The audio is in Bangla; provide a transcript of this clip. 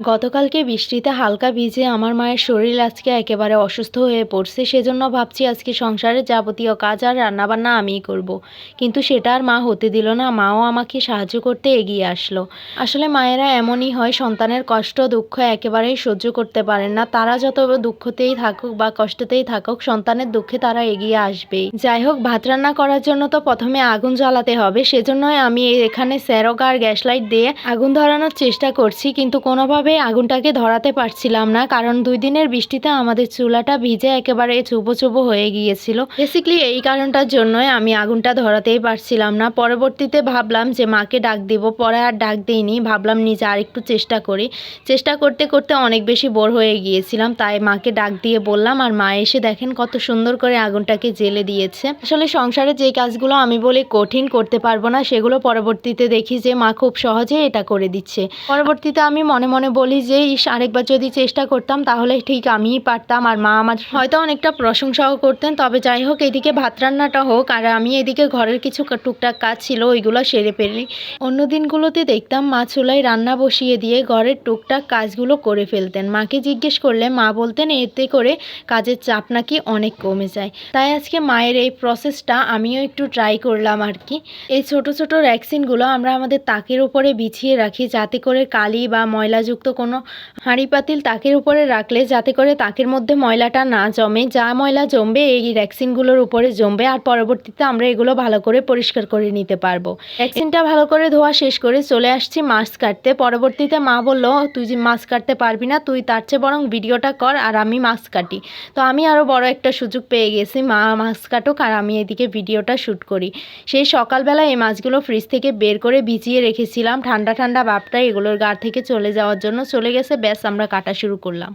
গতকালকে বৃষ্টিতে হালকা ভিজে আমার মায়ের শরীর আজকে একেবারে অসুস্থ হয়ে পড়ছে, সেজন্য ভাবছি আজকে সংসারের যাবতীয় কাজ আর রান্নাবান্না আমিই করব। কিন্তু সেটা আর মা হতে দিল না, মাও আমাকে সাহায্য করতে এগিয়ে আসলো। আসলে মায়েরা এমনই হয়, সন্তানের কষ্ট, দুঃখ একেবারেই সহ্য করতে পারেন না। তারা যত দুঃখতেই থাকুক বা কষ্টতেই থাকুক, সন্তানের দুঃখে তারা এগিয়ে আসবেই। যাই হোক, ভাত রান্না করার জন্য তো প্রথমে আগুন জ্বালাতে হবে, সেজন্যই আমি এখানে স্যারক আর গ্যাস লাইট দিয়ে আগুন ধরানোর চেষ্টা করছি, কিন্তু কোনোভাবে আগুনটাকে ধরাতে পারছিলাম না, কারণ দুই দিনের বৃষ্টিতে আমাদের চুলাটা ভিজে একেবারে চুবো চুপো হয়ে গিয়েছিল। বেসিক্যালি এই কারণটার জন্যই আমি আগুনটা ধরাতেই পারছিলাম না। পরবর্তীতে ভাবলাম যে মাকে ডাক দিব, পরে আর ডাক দিইনি। ভাবলাম নিজে আর একটু চেষ্টা করি। চেষ্টা করতে করতে অনেক বেশি বোর হয়ে গিয়েছিলাম, তাই মাকে ডাক দিয়ে বললাম, আর মা এসে দেখেন কত সুন্দর করে আগুনটাকে জেলে দিয়েছে। আসলে সংসারে যে কাজগুলো আমি বলি কঠিন করতে পারব না, সেগুলো পরবর্তীতে দেখি যে মা খুব সহজে এটা করে দিচ্ছে। পরবর্তীতে আমি মনে মনে বলি যে, ইস, আরেকবার যদি চেষ্টা করতাম, তাহলে ঠিক আমিই পারতাম। আর মা আমার হয়তো অনেকটা প্রশংসাও করতেন। তবে যাই হোক, এদিকে ভাত রান্নাটা হোক, আর আমি এদিকে ঘরের কিছু টুকটাক কাজ ছিল, ওইগুলো সেরে ফেলি অন্য দিনগুলোতে দেখতাম মা চুলায় রান্না বসিয়ে দিয়ে ঘরের টুকটাক কাজগুলো করে ফেলতেন। মাকে জিজ্ঞেস করলে, মা বলতেন, এতে করে কাজের চাপ নাকি অনেক কমে যায়? তাই আজকে মায়ের এই প্রসেসটা আমিও একটু ট্রাই করলাম আর কি। এই ছোট ছোট ভ্যাকসিনগুলো আমরা আমাদের তাকের উপরে বিছিয়ে রাখি, যাতে করে কালি বা ময়লাযুক্ত কোনো হাঁড়ি পাতিল তাকের উপরে রাখলে যাতে করে তাকের মধ্যে ময়লাটা না জমে। যা ময়লা জমবে এই ভ্যাকসিনগুলোর উপরে জমবে আর পরবর্তীতে আমরা এগুলো ভালো করে পরিষ্কার করে নিতে পারব। ভ্যাকসিনটা ভালো করে ধোয়া শেষ করে চলে আসছি মাছ কাটতে। পরবর্তীতে মা বলল, তুই যে মাছ কাটতে পারবি না, তুই তার চেয়ে বরং ভিডিওটা কর আর আমি মাছ কাটি। তো আমি আরও বড় একটা সুযোগ পেয়ে গেছি, মা মাছ কাটুক আর আমি এদিকে ভিডিওটা শ্যুট করি। সেই সকালবেলা এই মাছগুলো ফ্রিজ থেকে বের করে ভিজিয়ে রেখেছিলাম। ঠান্ডা ঠান্ডা ভাবটা এগুলোর গা থেকে চলে যাওয়ার জন্য চলে গেছে ব্যাস আমরা কাটা শুরু করলাম।